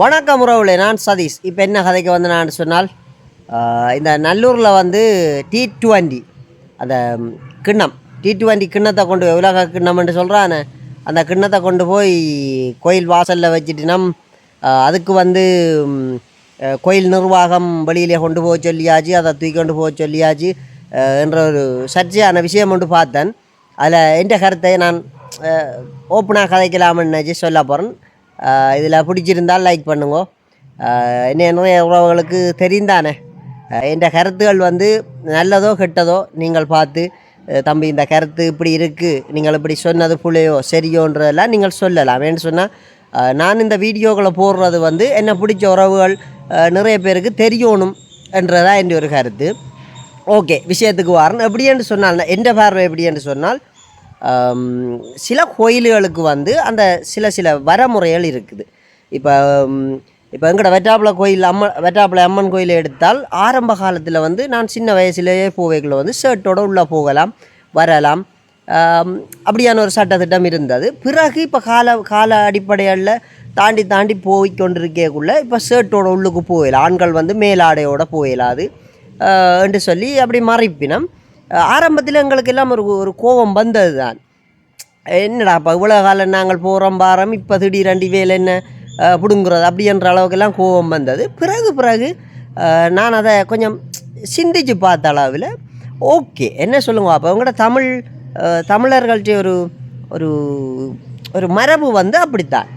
வணக்கம் உறவுகளே நான் சதீஷ். இப்போ என்ன கதைக்கு வந்து நான் சொன்னால் இந்த நல்லூரில் வந்து டி டுவெண்ட்டி அந்த கிண்ணம். டி டுவெண்ட்டி கிண்ணத்தை கொண்டு போய் உலக கிண்ணம்னு சொல்கிறானே அந்த கிண்ணத்தை கொண்டு போய் கோயில் வாசலில் வச்சுட்டினம். அதுக்கு வந்து கோயில் நிர்வாகம் வெளியிலே கொண்டு போக சொல்லியாச்சு அதை தூக்கி கொண்டு போக சொல்லியாச்சு என்ற ஒரு சர்ச்சையான விஷயம் ஒன்று பார்த்தேன். அதில் எந்த கருத்தை நான் ஓப்பனாக கதைக்கலாம்னு நினச்சி சொல்ல போகிறேன் இதில் பிடிச்சிருந்தால் லைக் பண்ணுங்க. அஹ், நிறைய உறவுகளுக்கு தெரிந்தானே. என்ற கருத்துகள் வந்து நல்லதோ கெட்டதோ நீங்கள் பார்த்து தம்பி இந்த கருத்து இப்படி இருக்குது நீங்கள் இப்படி சொன்னது புள்ளையோ சரியோன்றதெல்லாம் நீங்கள் சொல்லலாம். வேணும்னு சொன்னால் நான் இந்த வீடியோக்களை போடுறது வந்து என்னை பிடிச்ச உறவுகள் நிறைய பேருக்கு தெரியணும் என்றதான் என்ற ஒரு கருத்து. ஓகே விஷயத்துக்கு வாரன் எப்படி என்று சொன்னால் எந்த பார்வை எப்படி என்று சொன்னால் சில கோயில்களுக்கு வந்து அந்த சில சில வரமுறைகள் இருக்குது. இப்போ இப்போ எங்கட வெட்டாப்புல கோயில் அம்மன் வெட்டாப்புல அம்மன் கோயிலை எடுத்தால் ஆரம்ப காலத்தில் வந்து நான் சின்ன வயசுலேயே போவேக்குள்ள வந்து ஷர்ட்டோட உள்ளே போகலாம் வரலாம். அப்படியான ஒரு சட்டத்திட்டம் இருந்தது. பிறகு இப்போ கால கால அடிப்படையில் தாண்டி தாண்டி போய் கொண்டிருக்கக்குள்ள இப்போ ஷர்ட்டோட உள்ளுக்கு போயிடலாம் ஆண்கள் வந்து மேலாடையோடு போயிடலாது என்று சொல்லி அப்படி மறைப்பினம். ஆரம்பத்தில் எங்களுக்கு எல்லாம் ஒரு ஒரு கோபம் வந்தது தான் என்னடா இப்போ இவ்வளோ காலம் நாங்கள் போகிறோம் பாரம் இப்போ திடீரெண்டு வேலை என்ன பிடுங்குறது அப்படின்ற அளவுக்கெல்லாம் கோபம் வந்தது. பிறகு பிறகு நான் அதை கொஞ்சம் சிந்திச்சு பார்த்த அளவில் ஓகே என்ன சொல்லுங்க அப்போ உங்களோட தமிழ் தமிழர்கள்ட்ட ஒரு ஒரு ஒரு மரபு வந்து அப்படித்தான்.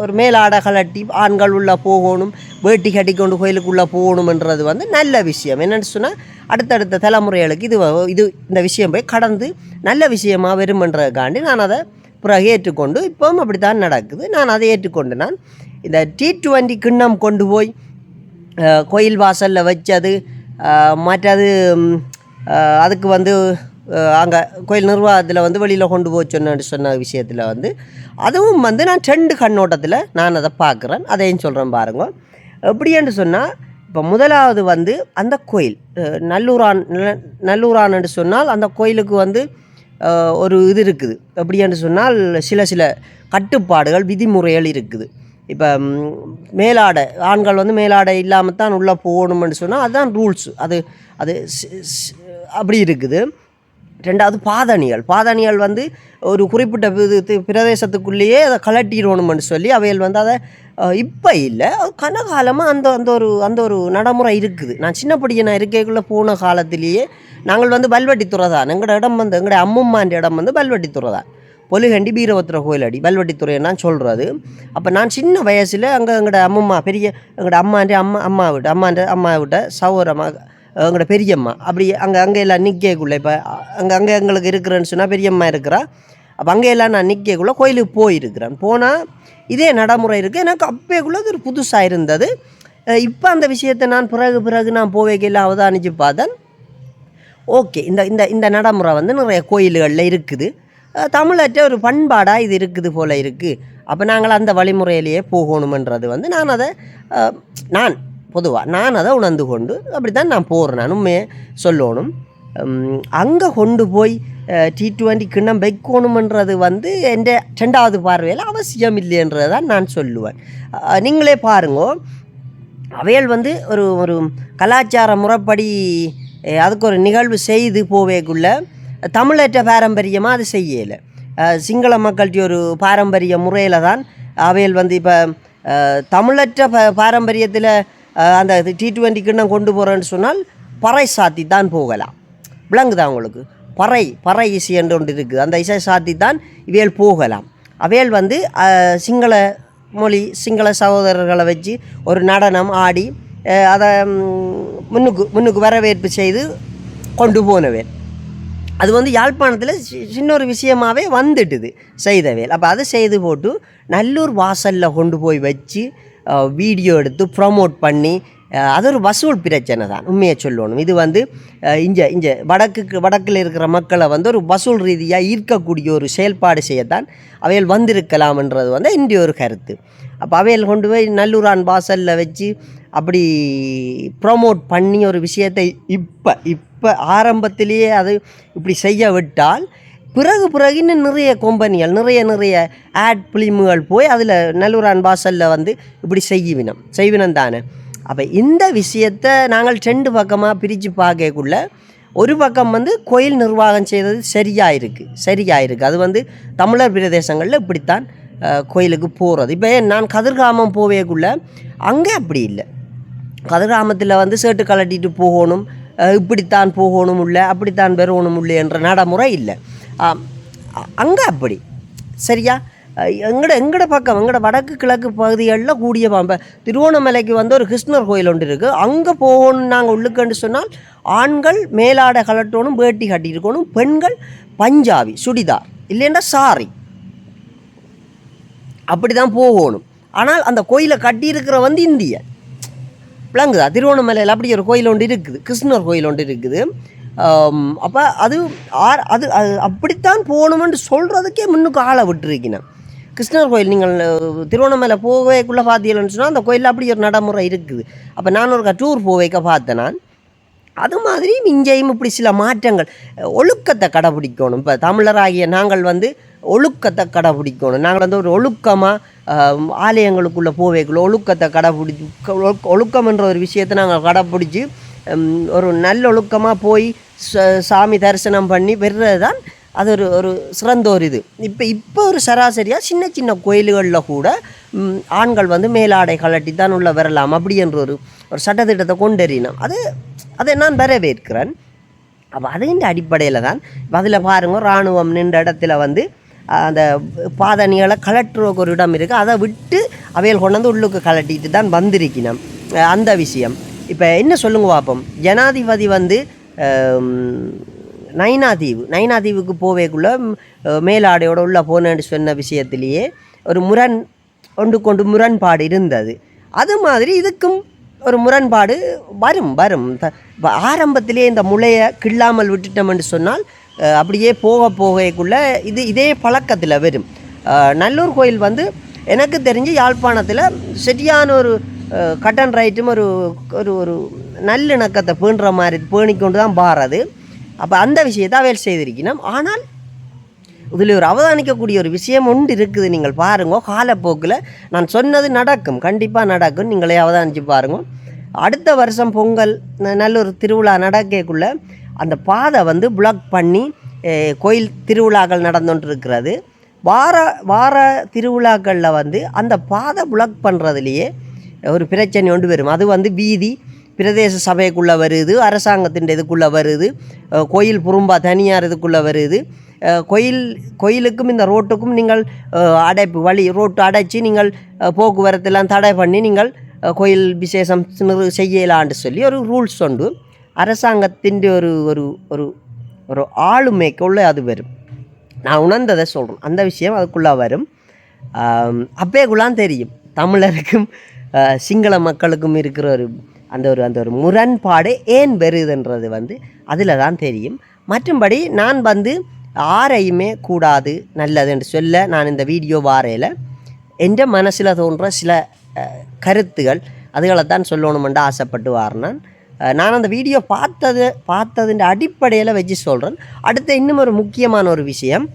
ஒரு மேலாடை கலட்டி ஆண்கள் உள்ளே போகணும் வேட்டி கட்டிக்கொண்டு கோயிலுக்குள்ளே போகணுமன்றது வந்து நல்ல விஷயம். என்னென்னு சொன்னால் அடுத்தடுத்த தலைமுறைகளுக்கு இது இது இந்த விஷயம் போய் கடந்து நல்ல விஷயமாக வருமன்றதுக்காண்டி நான் அதை பிறகு ஏற்றுக்கொண்டு இப்போவும் அப்படி தான் நடக்குது. நான் அதை ஏற்றுக்கொண்டு நான் இந்த டி டுவெண்ட்டி கிண்ணம் கொண்டு போய் கோயில் வாசலில் வச்சது மற்றது அதுக்கு வந்து அங்கே கோயில் நிர்வாகத்தில் வந்து வெளியில் கொண்டு போய் சொன்ன சொன்ன விஷயத்தில் வந்து அதுவும் வந்து நான் ரெண்டு கண்ணோட்டத்தில் நான் அதை பார்க்குறேன். அதையும் சொல்கிறேன் பாருங்க. எப்படின்னு சொன்னால் இப்போ முதலாவது வந்து அந்த கோயில். நல்லூரான் நல்லூரான் என்று சொன்னால் அந்த கோயிலுக்கு வந்து ஒரு இது இருக்குது. எப்படின்னு சொன்னால் சில சில கட்டுப்பாடுகள் விதிமுறைகள் இருக்குது. இப்போ மேலாடை ஆண்கள் வந்து மேலாடை இல்லாமல் தான் உள்ளே போகணும்னு சொன்னால் அதுதான் ரூல்ஸ். அது அது அப்படி இருக்குது. ரெண்டாவது பாதணிகள் பாதணிகள் வந்து ஒரு குறிப்பிட்ட இது பிரதேசத்துக்குள்ளேயே அதை கலட்டிடணும்னு சொல்லி அவைகள் வந்து அதை இப்போ இல்லை. கனகாலமாக அந்த அந்த ஒரு அந்த ஒரு நடைமுறை இருக்குது. நான் சின்ன படிக்க நான் இருக்கைக்குள்ளே போன காலத்திலேயே நாங்கள் வந்து பல்வெட்டித்துறை தான் எங்களோட இடம் வந்து எங்களுடைய அம்மம்மாண்ட இடம் வந்து பல்வெட்டித்துறை தான் பொலிகண்டி வீரபத்திர கோயிலடி பல்வெட்டித்துறை நான் சொல்கிறது அப்போ நான் சின்ன வயசில் அங்கே எங்களோட அம்மம்மா பெரிய எங்களோட அம்மாண்ட அம்மா அம்மா விட்டு அம்மாண்ட அம்மா விட்ட சௌரமாக எங்களோட பெரியம்மா. அப்படி அங்கே அங்கே எல்லாம் நிற்கக்குள்ளே இப்போ அங்கே அங்கே எங்களுக்கு இருக்கிறேன்னு சொன்னால் பெரியம்மா இருக்கிறா. அப்போ அங்கே எல்லாம் நான் நிற்கக்குள்ளே கோயிலுக்கு போயிருக்கிறேன். போனால் இதே நடைமுறை இருக்குது எனக்கு அப்போக்குள்ளே அது ஒரு புதுசாக இருந்தது. இப்போ அந்த விஷயத்தை நான் பிறகு பிறகு நான் போவேக்கையில் அவதானித்து பார்த்தேன். ஓகே இந்த இந்த இந்த நடைமுறை வந்து நிறைய கோயில்களில் இருக்குது. தமிழற்ற ஒரு பண்பாடாக இது இருக்குது போல் இருக்குது அப்போ நாங்கள் அந்த வழிமுறையிலேயே போகணுமென்றது வந்து நான் அதை நான் பொதுவாக நான் அதை உணர்ந்து கொண்டு அப்படி தான் நான் போகிறேன் நானுமே சொல்லணும் அங்கே கொண்டு போய் டி டுவெண்ட்டி கிண்ணம் வைக்கணுமன்றது வந்து என் ரெண்டாவது பார்வையில் அவசியம் இல்லைன்றதை தான் நான் சொல்லுவேன். நீங்களே பாருங்கோ. அவையல் வந்து ஒரு ஒரு கலாச்சார முறைப்படி அதுக்கு ஒரு நிகழ்வு செய்து போவேக்குள்ள தமிழற்ற பாரம்பரியமாக அது செய்யலை. சிங்கள மக்கள்கிட்ட ஒரு பாரம்பரிய முறையில் தான் அவையல் வந்து இப்போ தமிழற்ற ப பாரம்பரியத்தில் அந்த டி டுவெண்ட்டி கொண்டு போகிறேன்னு சொன்னால் பறை சாத்தி தான் போகலாம். விளங்குதா உங்களுக்கு? பறை பறை இசை என்று ஒன்று இருக்குது அந்த இசை சாத்தி தான் இவையல் போகலாம். அவையல் வந்து சிங்கள மொழி சிங்கள சகோதரர்களை வச்சு ஒரு நடனம் ஆடி அதை முன்னுக்கு முன்னுக்கு வரவேற்பு செய்து கொண்டு போனவேன் அது வந்து யாழ்ப்பாணத்தில் சி- சின்ன ஒரு விஷயமாவே வந்துட்டுது செய்தவேல் அப்போ அதை செய்து போட்டு நல்லூர் வாசலில் கொண்டு போய் வச்சு வீடியோ எடுத்து ப்ரொமோட் பண்ணி அது ஒரு வசூல் பிரச்சனை தான் உண்மையை சொல்லணும். இது வந்து இஞ்ச இஞ்ச வடக்குக்கு வடக்கில் இருக்கிற மக்களை வந்து ஒரு வசூல் ரீதியாக ஈர்க்கக்கூடிய ஒரு செயல்பாடு செய்யத்தான் அவைகள் வந்திருக்கலாம்ன்றது வந்து இந்திய ஒரு கருத்து. அப்போ அவையில் கொண்டு போய் நல்லூரான் வாசலில் வச்சு அப்படி ப்ரொமோட் பண்ணி ஒரு விஷயத்தை இப்போ இப்போ ஆரம்பத்திலேயே அது இப்படி செய்ய விட்டால் பிறகு பிறகு இன்னும் நிறைய கொம்பனிகள் நிறைய நிறைய ஆட் பிலிமுகள் போய் அதில் நல்லூரான் பாசலில் வந்து இப்படி செய்வினம். செய்வினம் தானே. அப்போ இந்த விஷயத்தை நாங்கள் ரெண்டு பக்கமாக பிரித்து பார்க்கக்குள்ள ஒரு பக்கம் வந்து கோயில் நிர்வாகம் செய்தது சரியாக இருக்குது சரியாக இருக்குது அது வந்து தமிழர் பிரதேசங்களில் இப்படித்தான் கோயிலுக்கு போகிறது இப்போ நான் கதிர்காமம் போவேக்குள்ள அங்கே அப்படி இல்லை. கதிர்காமத்தில் வந்து சேட்டு கலட்டிட்டு போகணும் இப்படித்தான் போகணும் இல்லை அப்படித்தான் பெறணும் இல்லை என்ற நடைமுறை இல்லை. அங்கே அப்படி. சரியா? எங்கட எங்கட பக்கம் எங்கட வடக்கு கிழக்கு பகுதிகளில் கூடிய பாம்பை. திருவோணமலைக்கு வந்து ஒரு கிருஷ்ணர் கோயில் ஒன்று இருக்குது அங்கே போகணும் நாங்கள் உள்ளுக்குன்னு சொன்னால் ஆண்கள் மேலாடை கலட்டணும் வேட்டி கட்டியிருக்கணும் பெண்கள் பஞ்சாபி சுடிதார் இல்லைன்னா சாரி. அப்படி தான் போகணும். ஆனால் அந்த கோயிலை கட்டியிருக்கிற வந்து இந்திய விளங்குதா? திருவோணமலையில் அப்படி ஒரு கோயில் ஒன்று இருக்குது. கிருஷ்ணர் கோயில் ஒன்று இருக்குது. அப்போ அது ஆர் அது அது அப்படித்தான் போகணுமென்று சொல்கிறதுக்கே முன்னுக்கு ஆளை விட்டுருக்கினேன் கிருஷ்ணர் கோயில் நீங்கள் திருவண்ணாமலை போவேக்குள்ளே பார்த்தீங்கன்னு சொன்னால் அந்த கோயிலில் அப்படி ஒரு நடைமுறை இருக்குது. அப்போ நான் ஒரு டூர் போவேக்க பார்த்தேன் நான். அது மாதிரி இங்கேயும் இப்படி சில மாற்றங்கள். ஒழுக்கத்தை கடைபிடிக்கணும். இப்போ தமிழராகிய நாங்கள் வந்து ஒழுக்கத்தை கடைபிடிக்கணும். நாங்கள் வந்து ஒரு ஒழுக்கமாக ஆலயங்களுக்குள்ளே போவேக்குள்ள ஒழுக்கத்தை கடைபிடிச்சி ஒழுக்கம்ன்ற ஒழுக்கம் என்ற ஒரு விஷயத்தை நாங்கள் கடைப்பிடிச்சி ஒரு நல்லொழுக்கமாக போய் ச- சாமி தரிசனம் பண்ணி வர்றது தான் அது ஒரு ஒரு சிறந்த ஒரு இது இப்போ இப்போ ஒரு சராசரியாக சின்ன சின்ன கோயில்களில் கூட ஆண்கள் வந்து மேலாடை கலட்டி தான் உள்ள வரலாம் அப்படி என்ற ஒரு ஒரு சட்டத்திட்டத்தை கொண்டறினோம் அது அதை நான் வரவேற்கிறேன் அப்போ அதின் அடிப்படையில் தான் அதில் பாருங்க இராணுவம் நின்ற இடத்துல வந்து அந்த பாதணிகளை கலட்டுறதுக்கு ஒரு இடம் இருக்குது அதை விட்டு அவையில் கொண்டு வந்து உள்ளுக்கு கலட்டிட்டு தான் வந்திருக்கணும் அந்த விஷயம் இப்போ என்ன சொல்லுங்க பார்ப்போம் ஜனாதிபதி வந்து நைனாதீவு. நைனாதீவுக்கு போவேக்குள்ள ம், அஹ், மேலாடையோட உள்ள போனேன்னு சொன்ன விஷயத்திலேயே ஒரு முரண் ஒன்று கொண்டு முரண்பாடு இருந்தது. அது மாதிரி இதுக்கும் ஒரு முரண்பாடு வரும் வரும். த- ஆரம்பத்திலே இந்த முளையை கிள்ளாமல் விட்டுட்டோம்னு சொன்னால் அப்படியே போக போகக்குள்ளே இது இதே பழக்கத்தில் வரும். நல்லூர் கோயில் வந்து எனக்கு தெரிஞ்சு யாழ்ப்பாணத்தில் சரியான ஒரு கட்டன் ரைட்டும் ஒரு ஒரு ஒரு நல்லிணக்கத்தை பேணுற மாதிரி பேணிக்கொண்டு தான் பாரது அப்போ அந்த விஷயத்தை அவையில் செய்திருக்கணும். ஆனால் இதில் ஒரு அவதானிக்கக்கூடிய ஒரு விஷயம் ஒன்று இருக்குது. நீங்கள் பாருங்க காலப்போக்கில் நான் சொன்னது நடக்கும். கண்டிப்பாக நடக்கும். நீங்களே அவதானித்து பாருங்க. அடுத்த வருஷம் பொங்கல் நல்ல ஒரு திருவிழா நடக்கக்குள்ளே அந்த பாதை வந்து பிளாக் பண்ணி கோயில் திருவிழாக்கள் நடந்துகிட்டு வார வார திருவிழாக்களில் வந்து அந்த பாதை பிளாக் பண்ணுறதுலையே ஒரு பிரச்சனை ஒன்று வரும். அது வந்து வீதி பிரதேச சபைக்குள்ளே வருது அரசாங்கத்தின் இதுக்குள்ளே வருது கோயில் புறம்பா தனியார் இதுக்குள்ளே வருது. கோயில் கோயிலுக்கும் இந்த ரோட்டுக்கும் நீங்கள் அடைப்பு வழி ரோட்டு அடைச்சி நீங்கள் போக்குவரத்தெல்லாம் தடை பண்ணி நீங்கள் கோயில் விசேஷம் செய்யலான்னு சொல்லி ஒரு ரூல்ஸ் உண்டு. அரசாங்கத்தின் ஒரு ஒரு ஒரு ஒரு ஆளுமைக்குள்ளே அது வரும். நான் உணர்ந்ததை சொல்கிறேன் அந்த விஷயம் அதுக்குள்ளே வரும். அப்பேக்குள்ளான் தெரியும். தமிழருக்கும் சிங்கள மக்களுக்கும் இருக்கிற ஒரு அந்த ஒரு அந்த ஒரு முரண்பாடு ஏன் வருதுன்றது வந்து அதில் தான் தெரியும். மற்றும்படி நான் வந்து ஆரையுமே கூடாது நல்லது என்று சொல்ல நான் இந்த வீடியோ வாரையில் எந்த மனசில் தோன்ற சில கருத்துகள் அதுகளை தான் சொல்லணுமென்று ஆசைப்பட்டு வாரினான் நான் அந்த வீடியோ பார்த்தது பார்த்ததுன்ற அடிப்படையில் வச்சு சொல்கிறேன் அடுத்து இன்னும் ஒரு முக்கியமான ஒரு விஷயம்.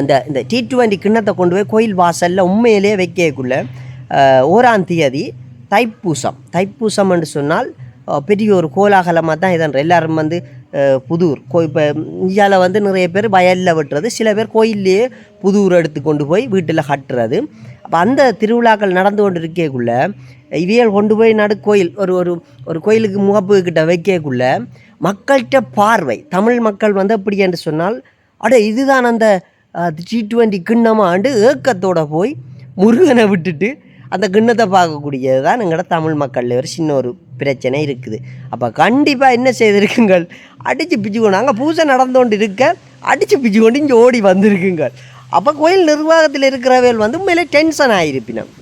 இந்த இந்த டி டுவெண்ட்டி கிண்ணத்தை கொண்டு போய் கோயில் வாசலில் உண்மையிலேயே வைக்கக்குள்ளே ஓராம் தேதி தைப்பூசம். தைப்பூசம் என்று சொன்னால் பெரிய ஒரு கோலாகலமாக தான் இதன் எல்லாரும் வந்து புதூர். கோ இப்போ இந்தியாவில் வந்து நிறைய பேர் வயலில் வெட்டுறது. சில பேர் கோயில்லையே புதூர் எடுத்து கொண்டு போய் வீட்டில் கட்டுறது. அப்போ அந்த திருவிழாக்கள் நடந்து கொண்டு இருக்கேக்குள்ளே இவியல் கொண்டு போய் நடு கோயில் ஒரு ஒரு ஒரு கோயிலுக்கு முகப்பு கிட்ட வைக்கக்குள்ள மக்கள்கிட்ட பார்வை. தமிழ் மக்கள் வந்து அப்படி என்று சொன்னால் அட இதுதான் அந்த டி டுவெண்ட்டி கிண்ணமாண்டு ஏக்கத்தோட போய் முருகனை விட்டுட்டு அந்த கிண்ணத்தை பார்க்கக்கூடியது தான் எங்களோட தமிழ் மக்களில் ஒரு சின்ன ஒரு பிரச்சனை இருக்குது. அப்போ கண்டிப்பாக என்ன செய்திருக்குங்கள்? அடித்து பிச்சு கொண்டு அங்கே பூஜை நடந்து கொண்டு இருக்க அடித்து பிச்சு கொண்டு இங்கே ஓடி வந்திருக்குங்கள். அப்போ கோயில் நிர்வாகத்தில் இருக்கிறவர்கள் வந்து உண்மையிலே டென்ஷன் ஆகிருப்பினோம்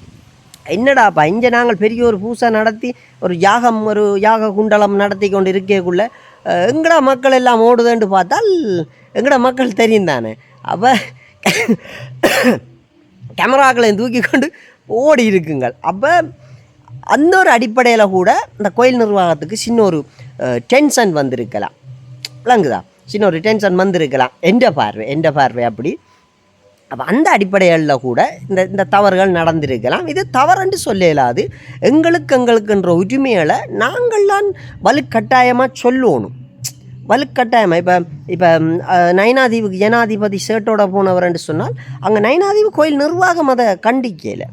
என்னடாப்பா இங்கே நாங்கள் பெரிய ஒரு பூசை நடத்தி ஒரு யாகம் ஒரு யாக குண்டலம் நடத்தி கொண்டு இருக்கக்குள்ள எங்கடா மக்கள் எல்லாம் ஓடுதுன்னு பார்த்தால் எங்கடா மக்கள் தெரியும் தானே அப்போ கேமராக்களையும் தூக்கி கொண்டு ஓடி இருக்குங்கள். அப்போ அந்த ஒரு அடிப்படையில் கூட இந்த கோயில் நிர்வாகத்துக்கு சின்ன ஒரு டென்ஷன் வந்திருக்கலாம். விளங்குதா? சின்ன ஒரு டென்ஷன் வந்திருக்கலாம். எந்த பார்வை? எந்த பார்வை அப்படி? அப்போ அந்த அடிப்படைகளில் கூட இந்த இந்த தவறுகள் நடந்திருக்கலாம். இது தவறுன்னு சொல்ல இயலாது எங்களுக்கு எங்களுக்குன்ற உரிமைகளை நாங்கள்லாம் வலுக்கட்டாயமாக சொல்லணும். வலுக்கட்டாயமாக இப்போ இப்போ நயனாதீவுக்கு ஜனாதிபதி சேட்டோட போனவர்ன்னு சொன்னால் அங்கே நயனாதீவு கோயில் நிர்வாகம் அதை கண்டிக்கலை.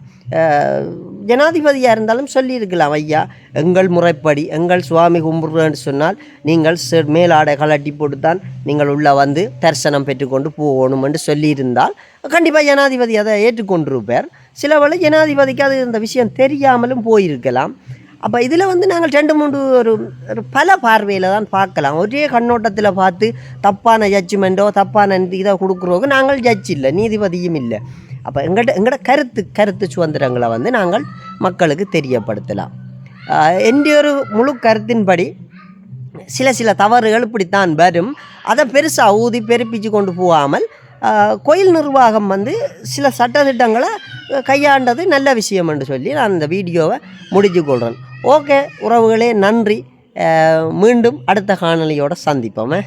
ஜனாதிபதியாக இருந்தாலும் சொல்லியிருக்கலாம் ஐயா எங்கள் முறைப்படி எங்கள் சுவாமி கும்பிடுறேன்னு சொன்னால் நீங்கள் செ- மேலாடை கலட்டி போட்டுத்தான் நீங்கள் உள்ளே வந்து தரிசனம் பெற்றுக்கொண்டு போகணுமென்று சொல்லியிருந்தால் கண்டிப்பாக ஜனாதிபதி அதை ஏற்றுக்கொண்டிருப்பார். சில வேளை ஜனாதிபதிக்கு அது இந்த விஷயம் தெரியாமலும் போயிருக்கலாம். அப்போ இதில் வந்து நாங்கள் ரெண்டு மூன்று ஒரு ஒரு பல பார்வையில் தான் பார்க்கலாம். ஒரே கண்ணோட்டத்தில் பார்த்து தப்பான ஜட்ஜ்மெண்ட்டோ தப்பான இதை கொடுக்குறோங்க நாங்கள் ஜட்ஜ் இல்லை நீதிபதியும் இல்லை. அப்போ எங்கள்கிட்ட எங்களோட கருத்து கருத்து சுதந்திரங்களை வந்து நாங்கள் மக்களுக்கு தெரியப்படுத்தலாம். ஆஹ் என்னுடைய ஒரு முழு கருத்தின்படி சில சில தவறுகள் இப்படித்தான் வரும். அதை பெருசாக ஊதி பெருப்பிச்சு கொண்டு போகாமல் கோயில் நிர்வாகம் வந்து சில சட்டத்திட்டங்களை கையாண்டது நல்ல விஷயம் என்று சொல்லி நான் இந்த வீடியோவை முடிஞ்சு கொள்கிறேன் ஓகே உறவுகளே நன்றி. மீண்டும் அடுத்த காணொலியோடு சந்திப்போமே.